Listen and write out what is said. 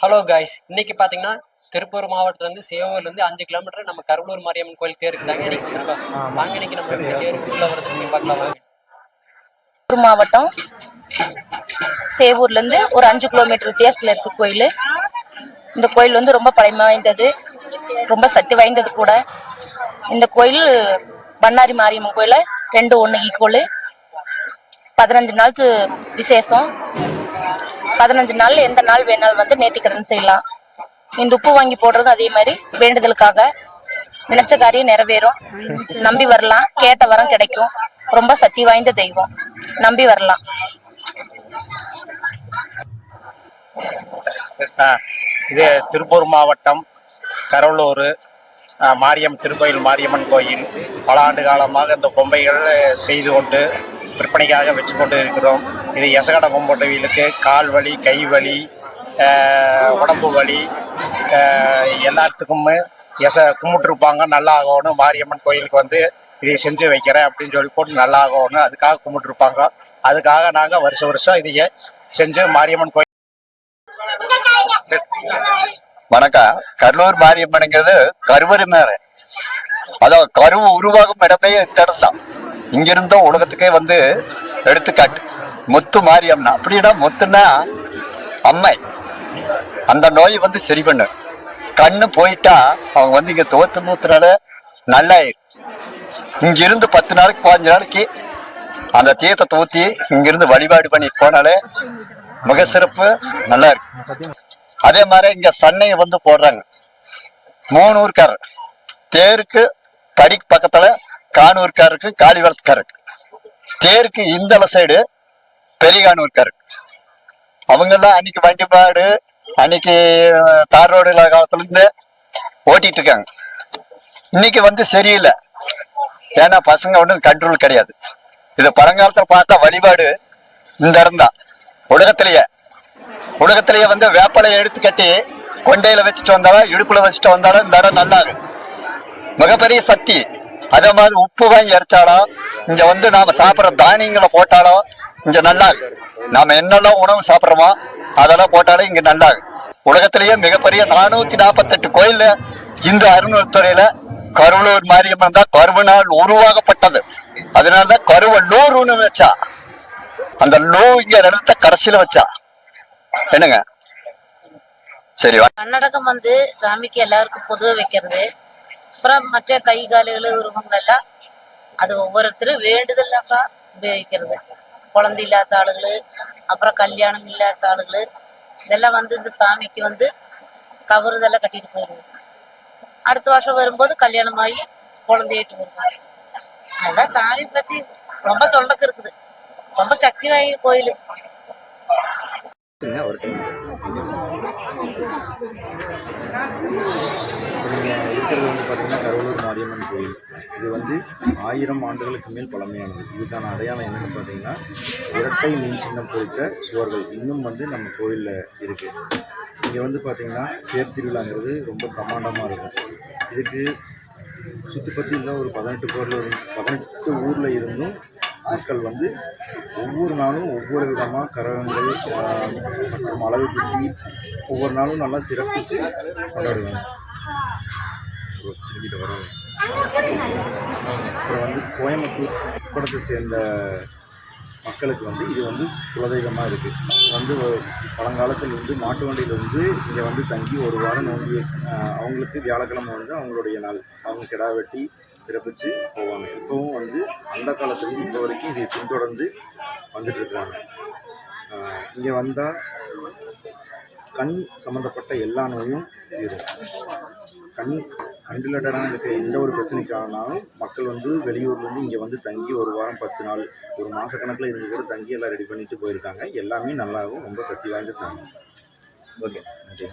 Hello guys இன்னைக்கு பார்த்தீங்கன்னா திருப்பூர் மாவட்டத்துலேருந்து சேவூர்லேருந்து அஞ்சு கிலோமீட்டர் நம்ம கருவூர் மாரியம்மன் கோயில் தேருக்கு தாங்க இன்னைக்கு வாங்க இன்னைக்கு நம்ம எப்படி வரதுக்கு பார்க்கலாம் திருப்பூர் மாவட்டம் சேவூர்லேருந்து ஒரு அஞ்சு கிலோமீட்டர் வித்தியாசத்தில் இருக்கு கோயில். இந்த கோயில் வந்து ரொம்ப பழமை வாய்ந்தது ரொம்ப சக்தி வாய்ந்தது கூட. இந்த கோயில் பண்ணாரி மாரியம்மன் கோயில ரெண்டு ஒன்று ஈக்குவலு பதினஞ்சு நாளுக்கு விசேஷம். பதினஞ்சு நாள்ல எந்த நாள் வேணாலும் வந்து நேர்த்திக்கடன் செய்யலாம். இந்த உப்பு வாங்கி போடுறது அதே மாதிரி வேண்டுதலுக்காக நினைச்ச காரியம் நிறைவேறும். நம்பி வரலாம். கேட்ட வரம் கிடைக்கும். ரொம்ப சக்தி வாய்ந்த தெய்வம். நம்பி வரலாம். இது திருப்பூர் மாவட்டம் கரவலூர் மாரியம்மன் மாரியம் திருக்கோயில் மாரியம்மன் கோயில். பல ஆண்டு காலமாக இந்த பொம்மைகள் செய்து கொண்டு விற்பனைக்காக வச்சு கொண்டு இருக்கிறோம். இது எசகட கொம்பட்டவிகளுக்கு கால் வலி கை வலி உடம்பு வலி எல்லாத்துக்குமே எச கும்பிட்டுருப்பாங்க நல்லா ஆகணும். மாரியம்மன் கோயிலுக்கு வந்து இதை செஞ்சு வைக்கிறேன் அப்படின்னு சொல்லி போட்டு நல்லா ஆகணும். அதுக்காக கும்பிட்டுருப்பாங்க அதுக்காக நாங்கள் வருஷம் வருஷம் இதையே செஞ்சு மாரியம்மன் கோயில் வணக்கம். கடலூர் மாரியம்மனுங்கிறது கருவறை மேல. அதாவது கருவு உருவாகும் இடமே இந்த இடம் தான் இங்கிருந்தும் உலகத்துக்கே வந்து எடுத்துக்காட்டு. முத்து மாரியம்மன் அப்படின்னா முத்துனா அம்மை. அந்த நோய் வந்து சரி பண்ணு. கண்ணு போயிட்டா அவங்க வந்து இங்க தோத்து மூத்துனால நல்லாயிரும் இங்கிருந்து பத்து நாளைக்கு பதினஞ்சு நாளைக்கு அந்த தீர்த்தத்தை ஊத்தி இங்கிருந்து வழிபாடு பண்ணி போனாலே மிக சிறப்பு நல்லா இருக்கு அதே மாதிரி இங்க சன்னையை வந்து போடுறாங்க. மூணூர்காரர் தேருக்கு படிக்கு பக்கத்துல காணூர்காருக்கு காளிவரத்துக்காரருக்கு. தேருக்கு இந்தள சைடு பெரியகானூர்காரருக்கு அவங்கெல்லாம் அன்னைக்கு வண்டி மாடு அன்னைக்கு தார் ரோடு இல்லாத காலத்துல ஓட்டிட்டு இருக்காங்க இன்னைக்கு வந்து சரியில்லை. ஏன்னா பசங்க ஒன்றும் கண்ட்ரோல் கிடையாது. இது பழங்காலத்தில் பார்த்தா வழிபாடு இந்த இடம் தான் உலகத்திலேயே. உலகத்திலேயே வந்து வேப்பலையை எடுத்து கட்டி கொண்டையில வச்சுட்டு வந்தாலும் இடுப்புல வச்சுட்டு வந்தாலும் இந்த இடம் நல்லா இருக்கும் மிகப்பெரிய சக்தி. அதே மாதிரி உப்பு வாங்கி இறைச்சாலும் இங்க வந்து நாம சாப்பிட்ற தானியங்களை போட்டாலும் இங்க நல்லா நாம என்னெல்லாம் உணவு சாப்பிட்றோமோ அதெல்லாம் போட்டாலே இங்க நல்லா உலகத்திலேயே மிகப்பெரிய நானூத்தி நாற்பத்தெட்டு கோயில்ல இந்த அருணத்துறையில கருவலூர் மாரியம்மன் தான் கருவனால் உருவாக்கப்பட்டது அதனாலதான் கருவலூர்னு வச்சா. அந்த லூ இங்க நிலத்தை கடைசியில வச்சா. என்னங்க? சரி கன்னடகம் வந்து சாமிக்கு எல்லாருக்கும் பொதுவை வைக்கிறது. அப்புறம் மற்ற கை காலுகள் உருவங்கள் எல்லாம் அது ஒவ்வொருத்தரும் வேண்டுதலாக்கா உபயோகிக்கிறது. குழந்தை இல்லாத ஆளுகள் அப்புறம் கல்யாணம் இல்லாத ஆளுகள் இதெல்லாம் வந்து இந்த சாமிக்கு வந்து கவருதெல்லாம் கட்டிட்டு போயிடுவோம். அடுத்த வருஷம் வரும்போது கல்யாணம் ஆகி குழந்தையிட்டு வருவாங்க. அதான் சாமி பத்தி ரொம்ப சொல்றதுக்கு இருக்குது. ரொம்ப சக்தி வாய்ந்த கோயில். நீங்கள் இருக்கிறது வந்து பார்த்தீங்கன்னா கருவலூர் மாரியம்மன் கோயில். இது வந்து ஆயிரம் ஆண்டுகளுக்கு மேல் பழமையானது. இதுக்கான அடையாளம் என்னென்னு பார்த்தீங்கன்னா இரட்டை மீன் சின்னம் பொறுத்த சுவர்கள் இன்னும் வந்து நம்ம கோயிலில் இருக்குது இங்கே வந்து பார்த்தீங்கன்னா தேர் திருவிழாங்கிறது ரொம்ப பிரமாண்டமாக இருக்கும். இதுக்கு சுற்றி ஒரு பதினெட்டு கோரில் பதினெட்டு ஊரில் இருந்தும் மக்கள் வந்து ஒவ்வொரு நாளும் ஒவ்வொரு விதமாக கரகங்கள் மற்றும் அளவு குத்தி ஒவ்வொரு நாளும் நல்லா சிறப்பித்து கொண்டாடுவாங்க. திரும்பிட்டு வரோம் அப்புறம் வந்து கோயம்புத்தூர் கூடத்தை சேர்ந்த மக்களுக்கு வந்து இது வந்து குலதெய்வமாக இருக்குது வந்து பழங்காலத்தில் வந்து மாட்டு வண்டியில் வந்து இங்கே வந்து தங்கி ஒரு வாரம் நோம்பி அவங்களுக்கு வியாழக்கிழமை வந்து அவங்களுடைய நாள். அவங்க கிடா வெட்டி சிறப்பித்து போவாங்க. இப்போவும் வந்து அந்த காலத்துலேருந்து இப்போ வரைக்கும் இதை பின்தொடர்ந்து வந்துட்டுருக்காங்க இங்கே வந்தால் கண் சம்மந்தப்பட்ட எல்லா நோயும் தீரும் கண் கண் இருக்கிற எந்த ஒரு பிரச்சனைக்கானாலும் மக்கள் வந்து வெளியூர்லேருந்து இங்கே வந்து தங்கி ஒரு வாரம் பத்து நாள் ஒரு மாதக்கணக்கில் இருந்து கூட தங்கி எல்லாம் ரெடி பண்ணிட்டு போயிருக்காங்க. எல்லாமே நல்லாவும் ரொம்ப சக்தி வாய்ந்த சாமி. ஓகே நன்றி